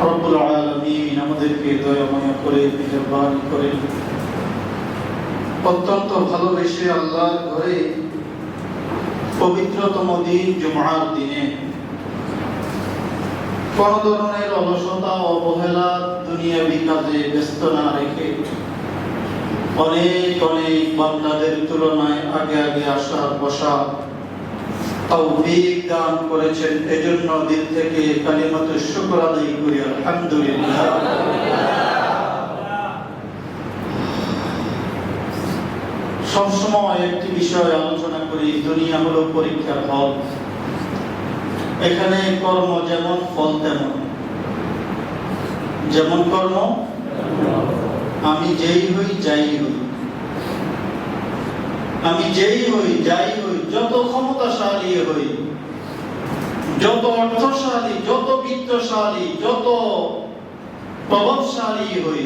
রব্বুল আলামিন আমাদেরকে দয়াময় করে, মেহেরবানি করে। অত্যন্ত ভালোবেসে আল্লাহর ঘরে পবিত্রতম দিন জুমার দিনে কোন ধরনের অলসতা অবহেলা দুনিয়াবি কাজে ব্যস্ত না রেখে অনেক অনেক বান্দাদের তুলনায় আগে আগে আসা বসা তৌফিক দান করেছেন। এজন্য দিল থেকে কালিমাতু শুকর আদায় করি, আলহামদুলিল্লাহ। সবসময় একটি বিষয় আলোচনা করি, দুনিয়া হলো পরীক্ষার হল। এখানে কর্ম যেমন, ফল তেমন। যেমন কর্ম, আমি যেই হই, যাই হই। আমি যেই হই, যাই হই, যত ক্ষমতাশালী হই, যত অর্থশালী, যত বিত্তশালী, যত প্রভাবশালী হই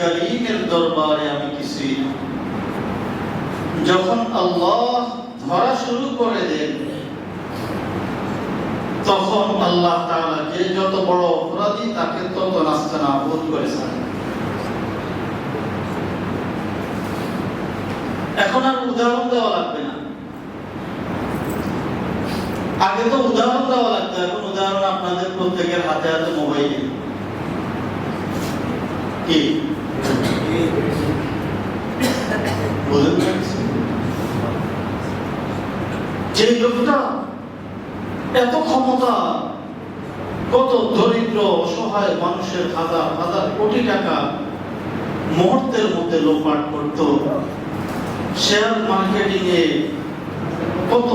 কারিমের দরবারে আমি কিছুই না যখন আল্লাহ ধরা শুরু করে দেন, তখন আল্লাহ তাআলা যে যত বড় অপরাধী, তাকে তত নাস্তা নাবুদ করে ছাড়েন এখন আর উদাহরণ দেওয়া লাগবে না। আগে তো উদাহরণ দেওয়া লাগতো, এখন উদাহরণ আপনাদের প্রত্যেকের হাতে হাতে মোবাইল। কি? যে লোকটা এত ক্ষমতা, কত দরিদ্র, অসহায় মানুষের হাজার হাজার কোটি টাকা মুহূর্তের মধ্যে লোপাট করতো শেয়ার মার্কেটিং এ কত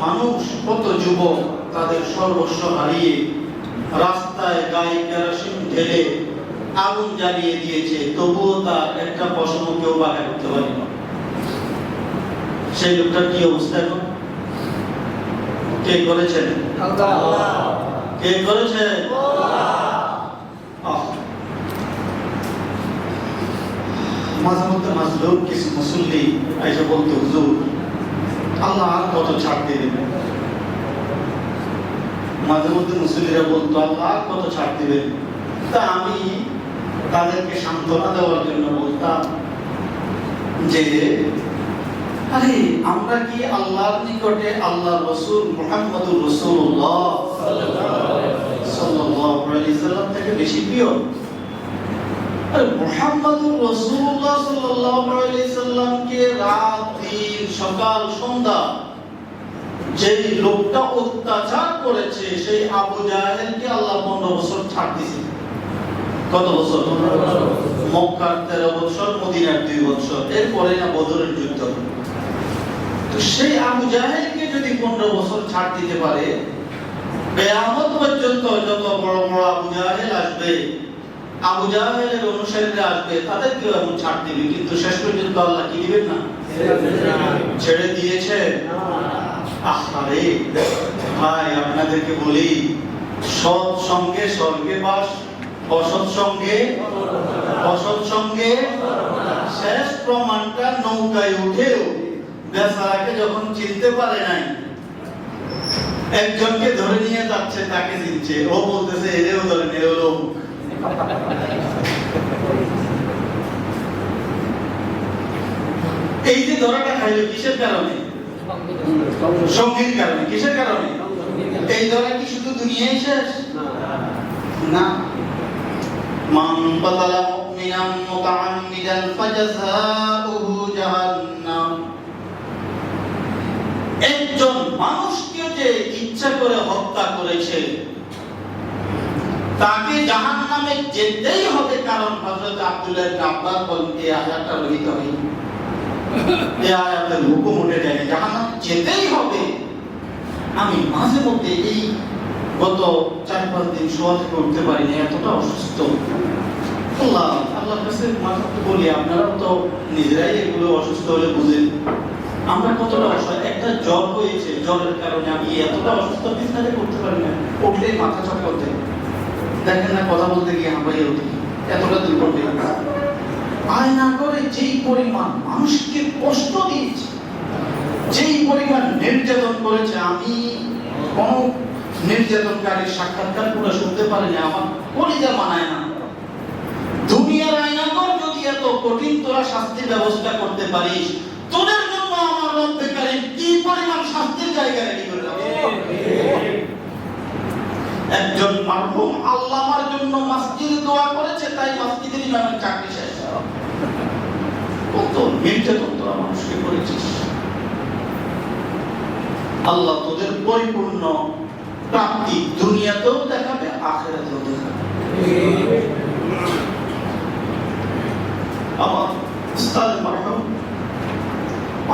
মানুষ কত যুবক তাদের সর্বস্ব হারিয়ে রাস্তায় গায়ে কেরোসিন ঢেলে আগুন জ্বালিয়ে দিয়েছে। তবুও তার একটা পশম কেউ বাধা করতে পারে না সেই লোকটার কি অবস্থা এখন? কে করেছেন? কে করেছে মাঝে মধ্যে মাজলুম কিছু মুসল্লি এসে বলতো হুজুর আল্লাহ আর কত ছাড় দিয়ে দেবেন মাঝে মধ্যে মুসল্লিরা বলতো আল্লাহ আর কত ছাড় দিবেন? তা আমি তাদেরকে সান্ত্বনা দেওয়ার জন্য বলতাম যে আরে আমরা কি আল্লাহর নিকটে আল্লাহ রসুল মুহাম্মদুর রসুল্লাহ? সাল্লাল্লাহু আলাইহি সাল্লাম থেকে বেশি প্রিয়। মুহাম্মদুর রাসূলুল্লাহ সাল্লাল্লাহু আলাইহি সাল্লামকে রাত, দিন, সকাল, সন্ধ্যা যেই লোকটা অত্যাচার করেছে, সেই আবু জাহেলকে আল্লাহ 15 বছর ছাড় দিয়েছে। কত বছর? মক্কার 13 বছর, মদিনার 2 বছর, এরপরে না বদরের যুদ্ধ। তো সেই আবু জাহেলকে যদি 15 বছর ছাড় দিতে পারে, কিয়ামত পর্যন্ত যত বড় বড় আবু জাহেল আসবে আবু জাহেলের অনুসারীরা আসবে তাদেরকেও এমন ছাড় দিবে? কিন্তু শেষ পর্যন্ত আল্লাহ কি দিবেন না? ছেড়ে দিয়েছে? আহারে ভাই, আপনাদেরকে বলি, সৎ সঙ্গে স্বর্গে বাস, অসৎ সঙ্গে অসৎ সঙ্গে শেষ প্রমাণটা নৌকায় উঠেও বেচারাকে যখন চিনতে পারে নাই, একজনকে ধরে নিয়ে যাচ্ছে, তাকে দিচ্ছে। ও বলতেছে এরেও ধরে নিয়ে এই যে ধরাটা খাইলো কিসের কারণে? সঙ্গীর কারণে। কিসের কারণে? এই ধরা কি শুধু দুনিয়ায় শেষ? না। মান কাতালা মুমিনান মুতাআম্মিদান ফাজাযাউহু জাহান্নাম। একজন মানুষকে যে ইচ্ছা করে হত্যা করেছে তাকে জাহান্নামে যেতেই হবে কারণ হযরত আব্দুল্লাহ আব্বাস বলেন এই আয়াতটা রহিত হয়নি। এই আয়াতের হুকুম উঠে যায়, জাহান্নামে যেতেই হবে। আমি মাঝে মধ্যে এই গত চার পাঁচ দিন শোয়া থেকে উঠতে পারি না, এতটা অসুস্থ। আল্লাহ, আল্লাহর কাছে মাথা তো বলি আপনারা তো নিজেরাই এগুলো অসুস্থ হলে বুঝেন আমরা কতটা অসহায়, একটা জ্বর হয়েছে, জ্বরের কারণে আমি এতটা অসুস্থ বিছানাতে করতে পারি না, উঠলেই মাথা চটকাতে। দেখেন না, কথা বলতে গিয়ে হাঁপাইয়ে এতটা দুর্বল গেছে। করে যেই পরিমাণ মানুষকে কষ্ট দিয়েছে, যেই পরিমাণ নির্যাতন করেছে, আমি কোন নির্যাতনকারীর সাক্ষাৎকার পুরো শুনতে পারেনি, আমার কলিজা মানায় না। দুনিয়ার আইনাগর যদি এত কঠিন তোরা শাস্তির ব্যবস্থা করতে পারিস, তোদের জন্য আমার রব্বে কি পরিমাণ শাস্তির জায়গা রেডি করে রাখে একজন মারহুম আল্লামার জন্য মসজিদে দোয়া করেছে, তাই মসজিদের ইমামের চাকরি শেষ কত নির্যাতন তোরা মানুষকে করেছিস। আল্লাহ তোদের পরিপূর্ণ প্রাপ্তি দুনিয়াতেও দেখাবে, আখেরাতেও দেখাবে। আমার উস্তাদ মারহাম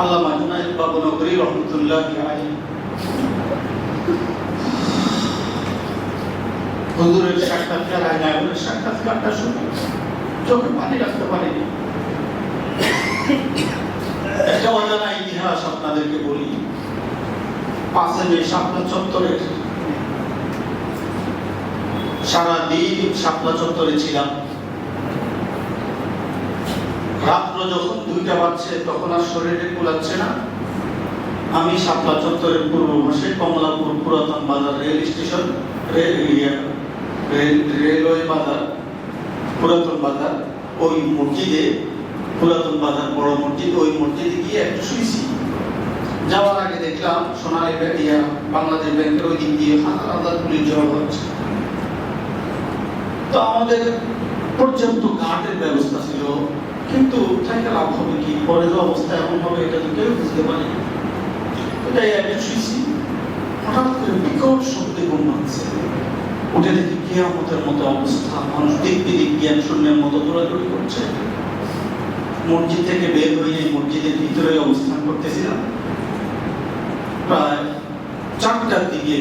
আল্লামা জুনাইদ বাবু নগরী রহমতুল্লাহ আলাইহি হুজুরের সাক্ষাৎকার আর নায়কের সাক্ষাৎকারটা শুনে চোখে পানি রাখতে পারিনি। একটা অজানা ইতিহাস আপনাদেরকে বলি। চত্বরের সারাদিন শাপলা চত্বরে ছিলাম। রাত্র যখন দুইটা বাজছে তখন আর শরীরে কুলাচ্ছে না। আমি শাপলা চত্বরের পূর্ব পাশে কমলাপুর পুরাতন বাজার rail station rail yeah, rail- railway বাজার, পুরাতন বাজার, ওই মসজিদে, পুরাতন বাজার, বড় মসজিদ, ওই মসজিদে গিয়ে একটু শুয়েছি যাওয়ার আগে দেখলাম বাংলাদেশ ব্যাংকের ওই দিয়ে হাজার হাজার পুলিশ জড়ো হচ্ছে। তো আমাদের পর্যাপ্ত গার্ডের ব্যবস্থা ছিল, কিন্তু থাকে লাভ হবে কি? পরে যে অবস্থা এমন হবে, এটা তো কেউ বুঝতে পারে এটাই একটা শুয়েছি হঠাৎ করে বিকট শব্দে ঘুম উঠে দেখি কেয়ামতের মতো অবস্থা। মানুষ বিদিক জ্ঞান শূন্যের মতো দৌড়াদৌড়ি করছে। মসজিদ থেকে বের হয়ে মসজিদের ভিতরে অবস্থান করতেছিলাম। প্রায় চারটার দিকে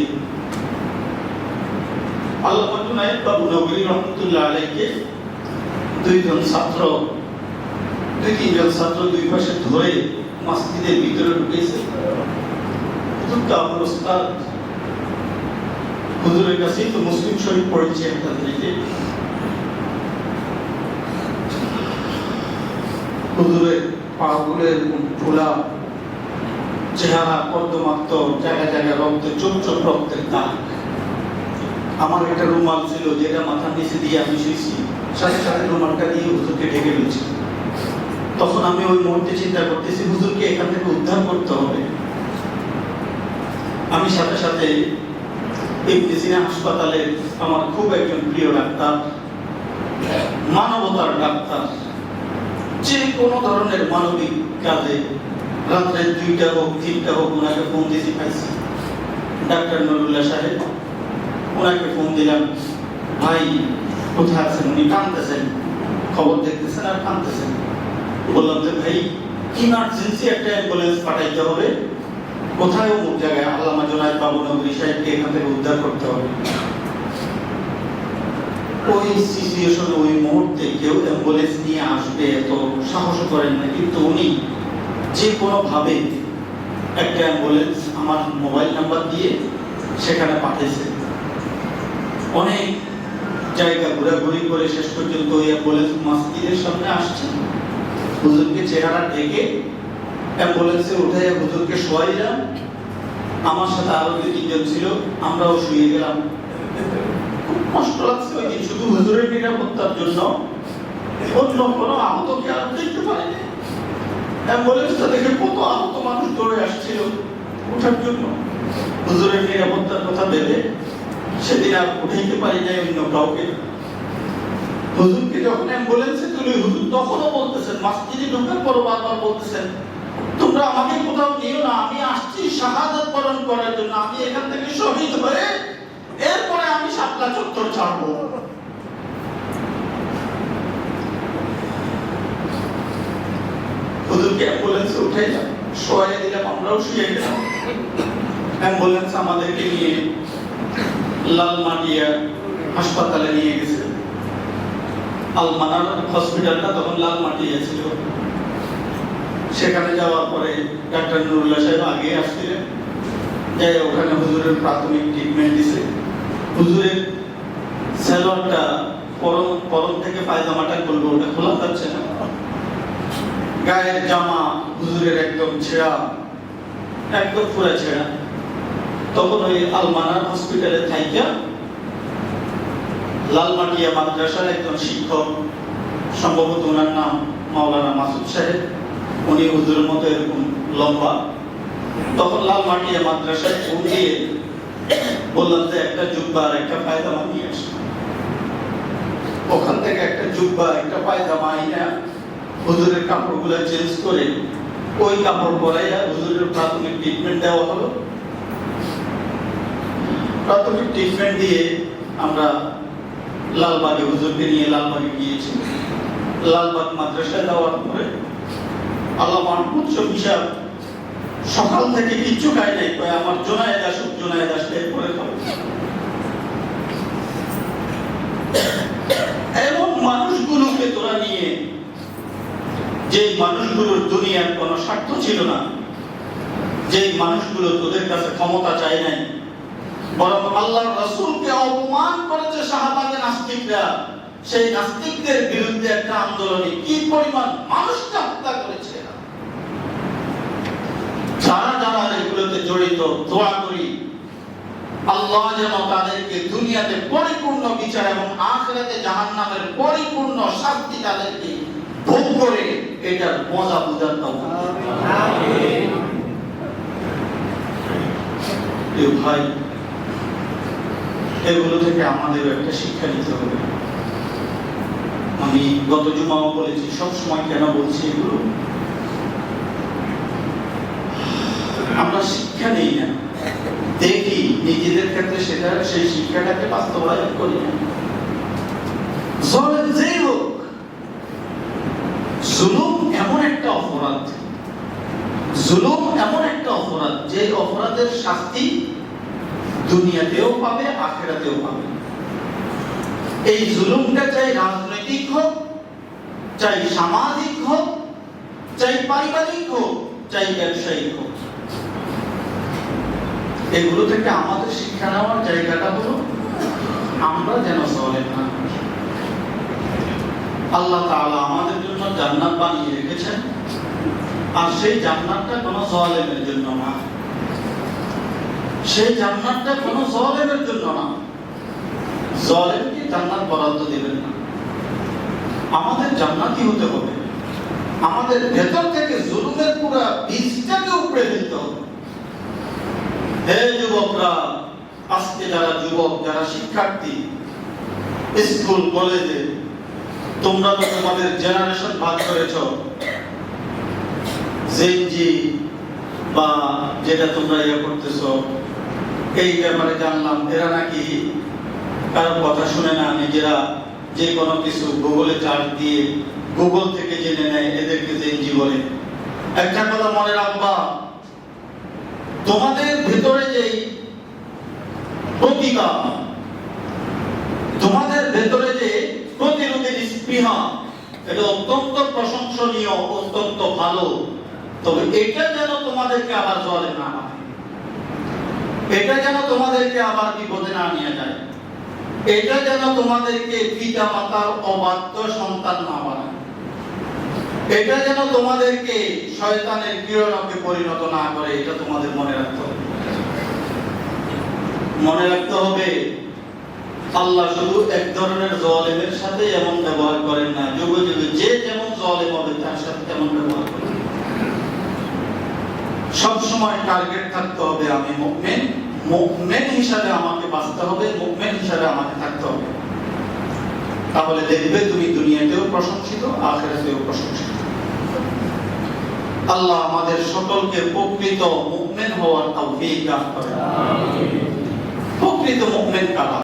আল্লাহ নায়েব বাবু নগরী রহমতুল্লাহ আলাইকে দুইজন ছাত্র, দুই তিনজন ছাত্র দুই পাশে ধরে মসজিদের ভিতরে ঢুকেছে। ওস্তাদ হুজুরের কাছেই তো মুসলিম শরীফ পড়েছে একটা থেকে হুজুরের পাগুলের ফোলা চেহারা কর্দমাক্ত জায়গায় জায়গায় রক্ত, চোখ চোখ রক্তের দাগ। আমার একটা রুমাল ছিল যেটা মাথা নিচে দিয়ে আমি শুয়েছি, সাথে সাথে রুমালটা দিয়ে হুজুরকে ঢেকে ফেলছি। তখন আমি ওই মুহূর্তে চিন্তা করতেছি, হুজুরকে এখান থেকে উদ্ধার করতে হবে। আমি সাথে সাথে ইবনে হাসপাতালে আমার খুব একজন প্রিয় ডাক্তার, মানবতার ডাক্তার। যে কোনো ধরনের মানবিক কাজে রাত্রে দুইটা হোক, তিনটা হোক, ওনাকে ফোন দিয়েছি পাইছি। ডাক্তার নুরুল্লাহ সাহেব, ওনাকে ফোন দিলাম, ভাই, কোথায় আছেন? উনি কাঁদতেছেন। খবর দেখতেছেন আর কাঁদতেছেন। বললাম যে, ভাই ইমার্জেন্সি একটা অ্যাম্বুলেন্স পাঠাইতে হবে। কোথায় অমুক জায়গায় আল্লামা জোনায়েদ বাবু নগরী সাহেবকে এখান থেকে উদ্ধার করতে হবে? ওই সিচুয়েশনে ওই মুহূর্তে কেউ অ্যাম্বুলেন্স নিয়ে আসবে, এত সাহস করেন না, কিন্তু উনি যে কোনো ভাবে একটা অ্যাম্বুলেন্স আমার মোবাইল নাম্বার দিয়ে সেখানে পাঠিয়েছে। অনেক জায়গা ঘোরাঘুরি করে শেষ পর্যন্ত ওই অ্যাম্বুলেন্স মসজিদের সামনে আসছে। হুজুরকে চেহারা ঢেকে অ্যাম্বুলেন্সে উঠে হুজুরকে শোয়াইলাম আমার সাথে আরও দুই, তিনজন ছিল, আমরাও শুয়ে গেলাম। কষ্ট লাগছে ওই দিন, শুধু হুজুরের নিরাপত্তার জন্য। অন্য কোনো আহতকে আর দেখতে পারিনি অ্যাম্বুলেন্সটা দেখে কত আহত মানুষ দৌড়ে আসছিল ওঠার জন্য। হুজুরের নিরাপত্তার কথা ভেবে সেদিন আর উঠাইতে পারি নাই অন্য কাউকে। হুজুরকে যখন অ্যাম্বুলেন্সে তুলে, হুজুর তখনও বলতেছেন, মসজিদে ঢোকার পর বারবার বলতেছেন তোমরা আমাকে কোথাও নিও না, আমি আসছি করার জন্য। আমি এখান থেকে শহীদ হয়ে এরপরে আমি শাপলা চত্বর ছাড়বো। হুজুরকে শোয়াই দিলাম, আমরাও শুয়ে গেলাম। অ্যাম্বুলেন্স আমাদেরকে নিয়ে লালমাটিয়া হাসপাতালে নিয়ে গেছে। আলমানার হসপিটালটা তখন লালমাটিয়া ছিল। সেখানে যাওয়ার পরে ডাক্তার নুরুল্লাহ সাহেব আগে আসছিলেন। যাই ওখানে হুজুরের প্রাথমিক ট্রিটমেন্ট দিছে। হুজুরের সেলরটা পরম পরম থেকে পায়জামাটা করব ওটা খোলা যাচ্ছে না। গায়ের জামা হুজুরের একদম ছেঁড়া, একদম পুরা ছেঁড়া। তখন ওই আলমানার হসপিটালে থাইকা লালমাটিয়া মাদ্রাসার একজন শিক্ষক, সম্ভবত ওনার নাম মাওলানা মাসুদ সাহেব। উনি হুজুরের মতো এরকম লম্বা। তখন লালমাটিয়া মাদ্রাসায় ফোন দিয়ে বললাম যে একটা জুব্বা আর একটা পায়জামা নিয়ে আসো। ওখান থেকে একটা জুব্বা একটা পায়জামা আইনা হুজুরের কাপড়গুলো চেঞ্জ করে ওই কাপড় পরাইয়া হুজুরের প্রাথমিক ট্রিটমেন্ট দেওয়া হলো। প্রাথমিক ট্রিটমেন্ট দিয়ে আমরা লালবাগে হুজুরকে নিয়ে লালবাগে গিয়েছি। লালবাগ মাদ্রাসায় যাওয়ার পরে আল্লাহ হিসাব সকাল থেকে কিচ্ছু নাই আমার এবং মানুষগুলোকে তোরা নিয়ে যে মানুষগুলোর দুনিয়ার কোনো স্বার্থ ছিল না যে মানুষগুলো তোদের কাছে ক্ষমতা চায় নাই, বরং আল্লাহর রাসূলকে অপমান করেছে সাহাবাগে নাস্তিকরা, সেই নাস্তিকদের বিরুদ্ধে একটা আন্দোলনে কি পরিমাণ মানুষকে হত্যা করেছে এরা। যারা যারা জড়িত, দোয়া করি। আল্লাহ যেন তাদেরকে দুনিয়াতে পরিপূর্ণ বিচার এবং পরিপূর্ণ তাদেরকে ভোগ করে, এটার মজা বুঝার ভাই, এগুলো থেকে আমাদের একটা শিক্ষা নিতে হবে। আমি গত জুমাও বলেছি সব সময় কেন বলছি এগুলো? আমরা শিক্ষা নেই না। দেখি, নিজেদের ক্ষেত্রে সেটা, সেই শিক্ষাটাকে বাস্তবায়ন করি। না জলের যেই হোক, জুলুম এমন একটা অপরাধ। জুলুম এমন একটা অপরাধ, যে অপরাধের শাস্তি দুনিয়াতেও পাবে, আখেরাতেও পাবে। এই জুলুমটা চাই রাজনৈতিক হোক, চাই সামাজিক হোক, চাই পারিবারিক হোক, চাই ব্যবসায়িক হোক। এগুলো থেকে আমাদের শিক্ষা নেওয়ার জায়গাটা হলো আমরা যেন চলে না আল্লাহ তাআলা আমাদের জন্য জান্নাত বানিয়ে রেখেছেন। আর সেই জান্নাতটা কোনো জালেমের জন্য না। সেই জান্নাতটা কোনো জালেমের জন্য না। জালেমকে জান্নাত বরাদ্দ দিবেন না? আমাদের জান্নাতি হতে হবে। আমাদের ভেতর থেকে জুলুমের পুরা বীজটাকে উপড়ে দিতে হবে। হে যুবকরা, আজকে যারা যুবক, যারা শিক্ষার্থী, স্কুল, কলেজে, তোমরা তো তোমাদের জেনারেশন ভাগ করেছ। জেনজি বা যেটা তোমরা ইয়ে করতেছ, এই ব্যাপারে জানলাম, এরা নাকি কারও কথা শুনে না, নিজেরা যে কোনো কিছু গুগলে চার্জ দিয়ে গুগল থেকে জেনে নেয়, এদেরকে জেনজি বলে। একটা কথা মনে রাখবা তোমাদের ভিতরে যেই প্রতিভা, তোমাদের ভেতরে যে প্রতিরোধের স্পৃহা, এটা অত্যন্ত প্রশংসনীয়, অত্যন্ত ভালো। তবে এটা যেন তোমাদেরকে আবার জলে না এটা যেন তোমাদেরকে আবার বিপদে না নিয়ে যায়। এটা যেন তোমাদেরকে পিতা মাতার অবাধ্য সন্তান না বানায়। এটা যেন তোমাদেরকে শয়তানের কিরণকে পরিণত না করে, এটা তোমাদের মনে রাখতে হবে। মনে রাখতে হবে, আল্লাহ শুধু এক ধরনের জলেমের সাথে এমন ব্যবহার করেন না, যুগে যুগে যে যেমন জলেম হবে, তার সাথে তেমন ব্যবহার করেন। সব সময় টার্গেট থাকতে হবে আমি মুমিন মুমিন হিসাবে আমাকে বাঁচতে হবে, মুমিন হিসাবে আমাকে থাকতে হবে। তাহলে দেখবে তুমি দুনিয়াতেও প্রশংসিত, আখেরাতেও প্রশংসিত। আল্লাহ আমাদের সকলকে প্রকৃত মুভমেন্ট হওয়ার তৌফিক দান করেন। প্রকৃত মুভমেন্ট কারা